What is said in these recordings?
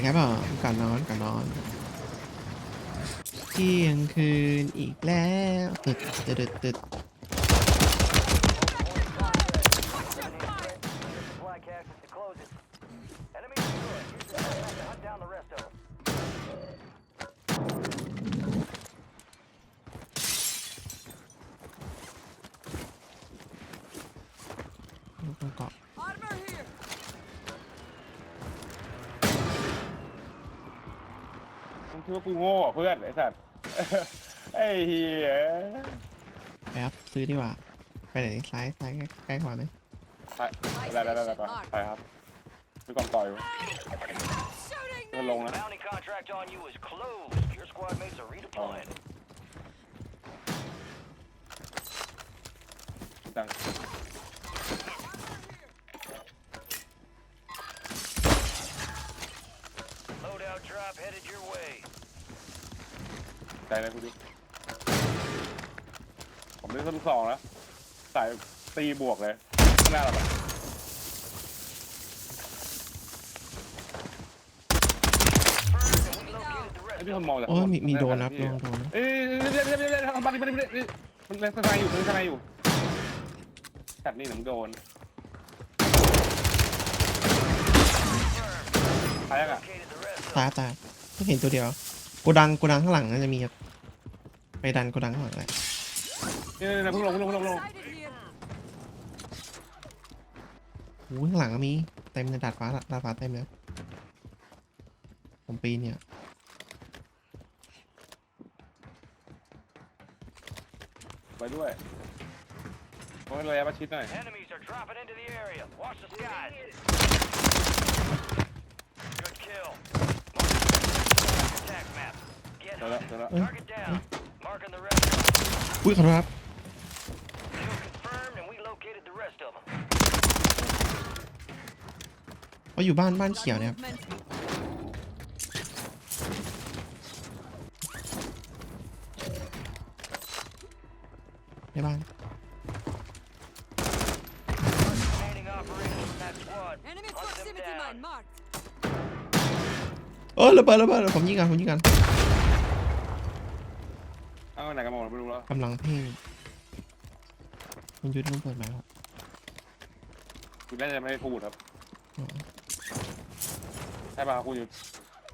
ไปครับผมก่อนนอนก่อนนอนเที่ยงคืนอีกแล้วตึดตึดตึดตึด Supply caches to close it. Enemy destroyed. Use the backpack to hunt down the rest of them. ลูกกระเกาะ Armor here. มึง คิดว่ากูโง่เหรอเพื่อนไอ้สัตว์ ไอ้เหี้ยไปครับซื้อดีกว่าไปไหนซ้ายซ้ายใกล้ขวาไหมไปได้ได้ได้ได้ไปไปครับมีกล่องต่ออยู่ Shooting เดินลงนะ Bounty contract on you is closed. Your squad mates are redeploying. ตัง Loadout drop headed your way. ใจเลยคุณดิ ผมเล่นส้นสองแล้วสายตีบวกเลยข้างหน้าเราแบบ Confirmed, and we located the rest ไอ้พี่ of คน them. มองจากโอ้ยมีมีโดนข้างหครับพี่โดนโดนเอ้ยเดี๋ยวเดี๋ยวเดี๋ยวเดี๋ยวทำบัตรบัตรบัตรมันเล่นสไนอยู่มันเล่นสไนอยู่จัดนี่หนึ่งโดนใครอะ Located the rest of ตายตายไม่เห็นตัวเดียว โกดังโกดังข้างหลังน่าจะมีครับไปดันโกดังข้างหลังเลยนี่นี่นี่เพิ่งลงเพิ่งลงเพิ่งลง Sighted here. โอ้ยข้างหลังก็มีเต็มเลยดาดฟ้าดาดฟ้าเต็มเลยผมปีนเนี่ยไปด้วยโอ้ยระยะประชิดหน่อย them. Enemies are dropping into the area. Watch the skies. Good kill. Attack map. Get เจอแล้ว hunted. เจอแล้ว Target down. Marking the rest of them. อุ้ยขอโทษครับ Kill confirmed, and we located the rest of them. เขาอยู่บ้านบ้านเขียวเนี่ยครับ Movement. ในบ้าน Remaining operators from that squad. Enemy Hunt them proximity down. mine marked. เออระเบิดระเบิดผมยิงกันผมยิงกันเอ้าไหนกันมองไม่รู้แล้วกำลังเพ่งคุณยุทธต้องเปิดไหมครับคุณน่าจะไม่ได้พูดครับอ๋อใช่ป่ะครับคุณอยู่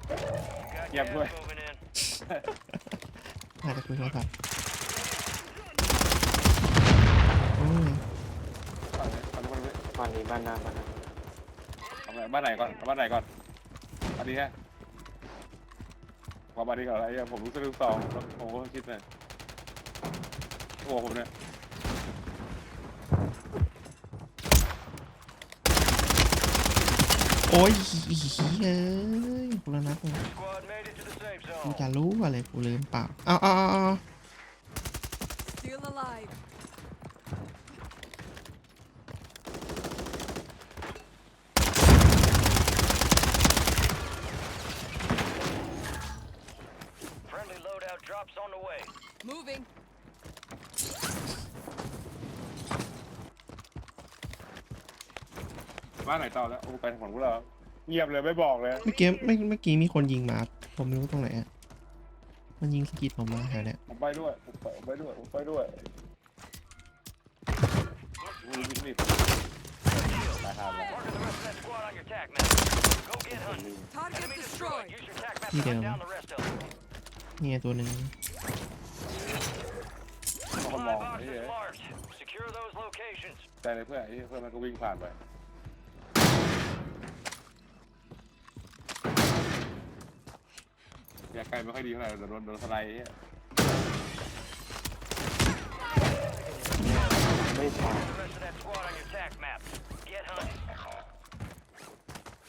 Got Yeah, gas boy. moving in. น่าจะคุยโทรศัพท์โอ้ยบ้านนี้บ้านนี้บ้านหน้าบ้านหน้าเอาไหนบ้านไหนก่อนเอาบ้านไหนก่อนอันนี้ฮะ ว่าบ้านนี้ก่อนอะไรเงี้ยผมรู้สึกลูกซองแล้วผมก็คิดเลยโอ้ผมเนี่ยโอ้ยเฮ้ยกูแล้วนะกู Squad made it to the safe กู zone. จะรู้อะไรกูลืมเปล่าเอาเอาเอาเอา Still alive. Loadout drops on the way. Moving. บ้านไหนต่อแล้วโอ้ไปทางฝั่งกูแล้วเงียบเลยไม่บอกเลยเมื่อกี้ไม่เมื่อกี้มีคนยิงมา ผมไม่รู้ตรงไหนอะมันยิงสะกิดผมมาแถวเนี้ยผมไปด้วยผมไปผมไปด้วยผมไปด้วยอุ้ยวิ่งรีบตายหาแล้ว Marking the rest of that squad on your tac map. Go get hunting. Target Enemy destroyed. destroyed. Use your tac map You to hunt down. down the rest of them. เนี่ยตัวหนึ่ง เขา Supply มองไอ้ boxes เหี้ย marked. Secure those locations. ใจเลยเพื่อนไอ้เหี้ยเพื่อนมันก็วิ่งผ่านไปอยากไกลไม่ค่อยดีเท่าไหร่เดี๋ยวโดนโดนสไลด์ไอ้เหี้ยไม่ผ่าน The rest of that squad on your tac map. Get hunting.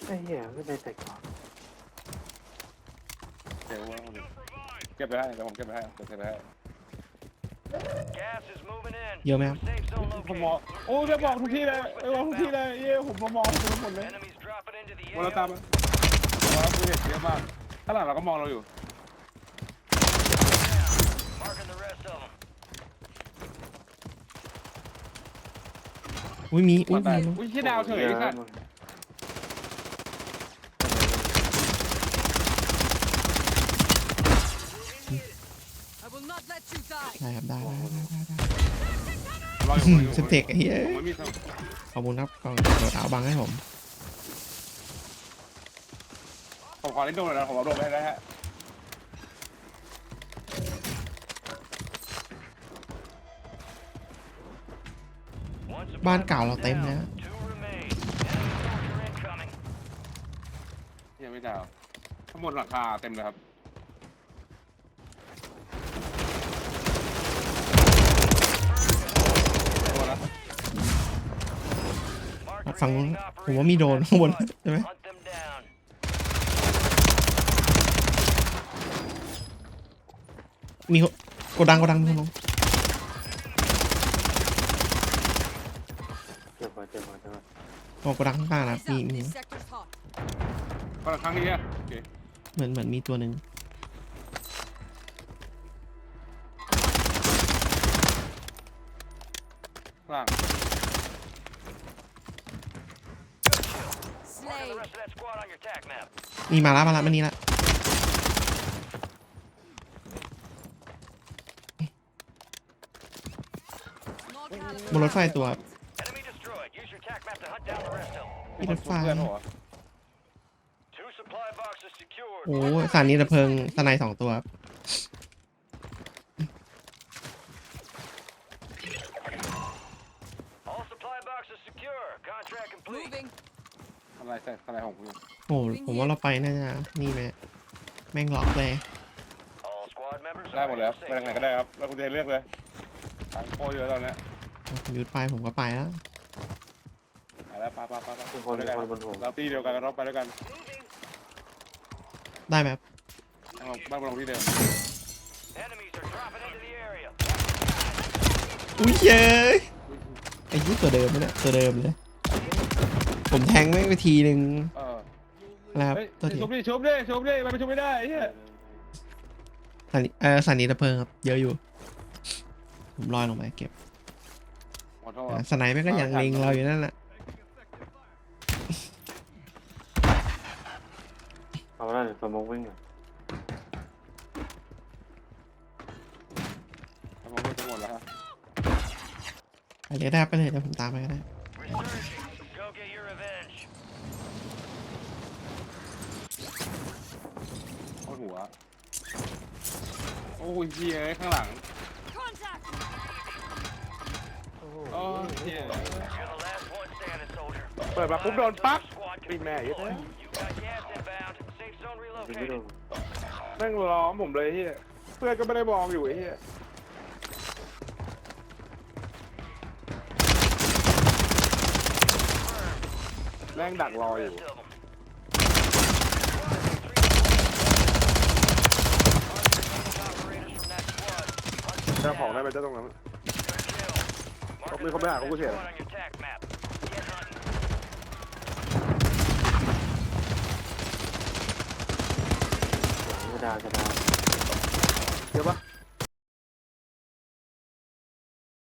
ไอ้เหี้ยไม่ได้แต่ก่อนเดี๋ยวว่าคนอื่น เก็บไปให้เดี๋ยวผมเก็บไปให้เก็บไปให้ Gas is moving in. เยอะไหมครับ Safe zone ผมมอง located. โอ้จะบอกทุกที่เลยไอ้บอกทุกที่เลยเย้ผมมามองทุกหมดเลย Enemies dropping into the วันละตาม AO. มาวันละกูเห็นเยอะมากข้างหลังเราก็มองเราอยู่ Marking the rest of them. อุ้ยมีอุ้ยแต่มีอุ้ยที่ดาวเฉยไอ้สัตว์ ได้ครับได้ได้ได้ได้ได้รออยู่อืมรออยู่เซฟเทคไอ้เหี้ยผมไม่มีทางขอบคุณครับกองโดดเอาบังให้ผมผมขอเล่นโดนหน่อยนะผมเอาโดนไปให้ได้ฮะบ้านเก่าเราเต็มนะ Two remain. Enemy soldier incoming. ยังไม่ดาวข้างบนหลังคาเต็มเลยครับโดนแล้ว Mark ฝั่งนู้น remaining ผมว่ามีโดน operators ข้างบน on the ใช่ไหม Hunt them down. มีโกดังโกดังมีคนลงเจ็บว่ะเจ็บว่ะเจ็บว่ะโอ้โกดังข้างๆนะ Eyes มี up. มี This sector's hot. คนละครั้งนี้อะโอเค เหมือนเหมือนมีตัวหนึ่งข้าง tac map. มีมาแล้วมาแล้วมันนี่ละ Small บนรถไฟตัว Enemy destroyed. Use your tac map to hunt down the rest of them. มีรถไฟเพื่อนเหรอ Two supply boxes secured. โอ้สถานีดับเพลิงสไนด์สองตัว อะไรใส่อะไรของคุณโอ้ผมว่าเราไปน่าจะนี่ไหมแม่งล็อกเลย All squad members ได้ are หมด in แล้ว safe ไปทางไหนก็ได้ครับ แล้วคุณจะเลือกเลยทางโคเยอะตอนเนี้ยผมยุดไปผมก็ไปแล้วไปแล้วไปไปไปไปมีคนไปมีด้วยคกันนบนหัวเราตีเดียวกันเราไปด้วยกันได้ไหมครับเอาบ้านเราที่เดิม Enemies are dropping into the area. อุ้ยเย้ยไอ้ยุตัวเดิมเนี่ยตัวเดิมเลย ผมแทงแม่งไปทีหนึ่งเออแล้วเฮ้ยตัวทีชุบดิชุบดิชุบดิมันไปชุบไม่ได้ไอ้เหี้ยสถานีเออสถานีดับเพลิงครับ เยอะอยู่ ผมลอยลงไปเก็บขอโทษอะสไนด์แม่งก็ยังเล็งเราอยู่นั่นแหละเอาแล้วเดี๋ยวสมองวิ่งอะทำมาไม่ทั้งหมดแล้วฮะไปเลยได้ไปเลยเดี๋ยวผมตามไปก็ได้ Resurging. Go get your revenge. โอ้ว โอ้ยเหี้ยข้างหลัง โอ้ยเหี้ย You're the last one standing, soldier. เปิดมาปุ๊บโดนปั๊บ Squad ปิดแม่ย You got gas inbound. Safe zone วิ่งไม่โด relocated. นแม่งล้อมผมเลยเหี้ยเพื่อนก็ไม่ได้มองอยู่ไอ้เหี้ยแม่งดักรออยู่ Rest of 'em. เจ้าของได้ไปเจ้าตรงนั้น Mark Không đi, không biết à, không có chuyện. squad on your tac map. Get hunting. จะดาวจะดาวเดี๋ยวปะ